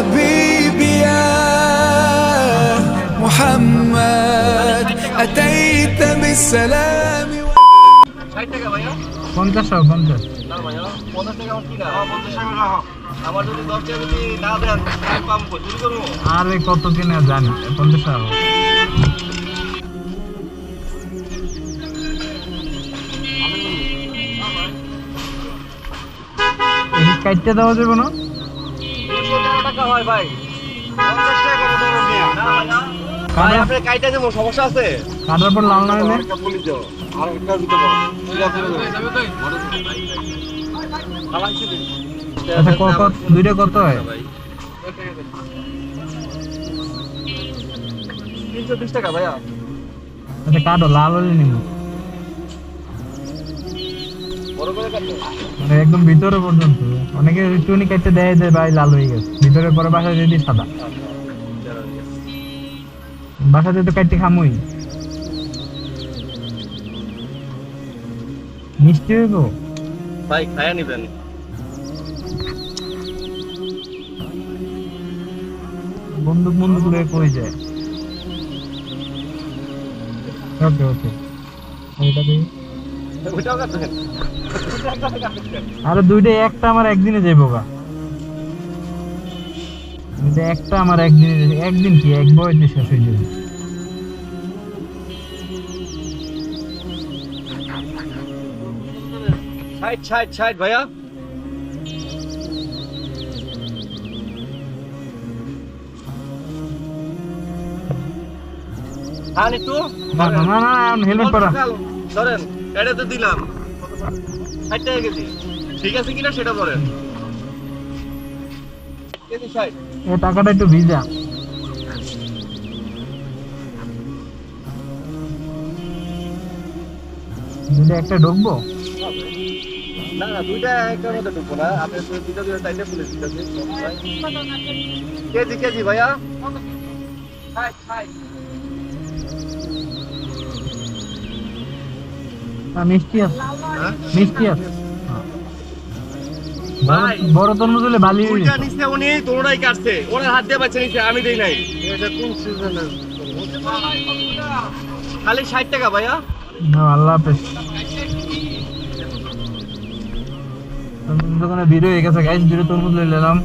حبيبي يا محمد أتيت بالسلام ষাট টাকা ভাইয়া পঞ্চাশ টাকা পঞ্চাশ না ভাইয়া পঞ্চাশ টাকা আমার কিনা আমার পঞ্চাশ টাকা রাখো আমার যদি দশ টাকা যদি না দেন আমি পাম চুরি করবো আরে কত কিনে জানি পঞ্চাশ টাকা এই কাটতে দেওয়া যাবে না দুশো টাকা হয় ভাই। পঞ্চাশ টাকা করে মিয়া। ভাই আপনি কাইটা দেবো সমস্যা আছে? পর লাল আর একটা দিতে পারো। আচ্ছা কত দুইটা কত হয়। তিনশো বিশ টাকা ভাইয়া। আচ্ছা কাটো লাল হলে নিব মানে একদম ভিতরে পর্যন্ত। অনেকে একটুখানি কাটতে দেয় যে ভাই লাল হয়ে গেছে। ভিতরে পরে বাসায় যদি সাদা। বাসাতে তো কাটতে খামুই। মিষ্টি হইব? ভাই খায়া নিবেন। বন্দুক বন্দুক লয়ে কই যায়? ওকে ওকে। এটা দিই আরে দুইটা একটা আমার একদিনে যাইব গা। দুইটা একটা আমার একদিনে একদিন কি? এক বয়সে শেষ হয়ে যাবে। ভাইয়া। খান একটু না না না হেলমেট পরা। ধরেন। এটা তো দিলাম। ষাট টাকা কেজি। ঠিক আছে কিনা সেটা বলেন। কেজি টাকাটা একটু ভিজা। দুইটা একটা ঢুকবো? না না দুইটা একটার মধ্যে ঢুকবো না। আপনি পুলিশ কেজি কেজি ভাইয়া। ষাট ষাট। মিষ্টি আছে। হ্যাঁ? মিষ্টি আছে। বড়- বড় তরমুজ হলে ভালোই হয়ে নিচে উনি দোনোটাই কাটছে। ওনার হাত দিয়ে বাচ্চা নিচে আমি দেই নাই। এটা কোন সিজনের খালি টাকা ভাইয়া। না আল্লাহ হাফেজ। দোকানে ভিড় হয়ে গেছে গাইস ভিড়ে তরমুজ নিলাম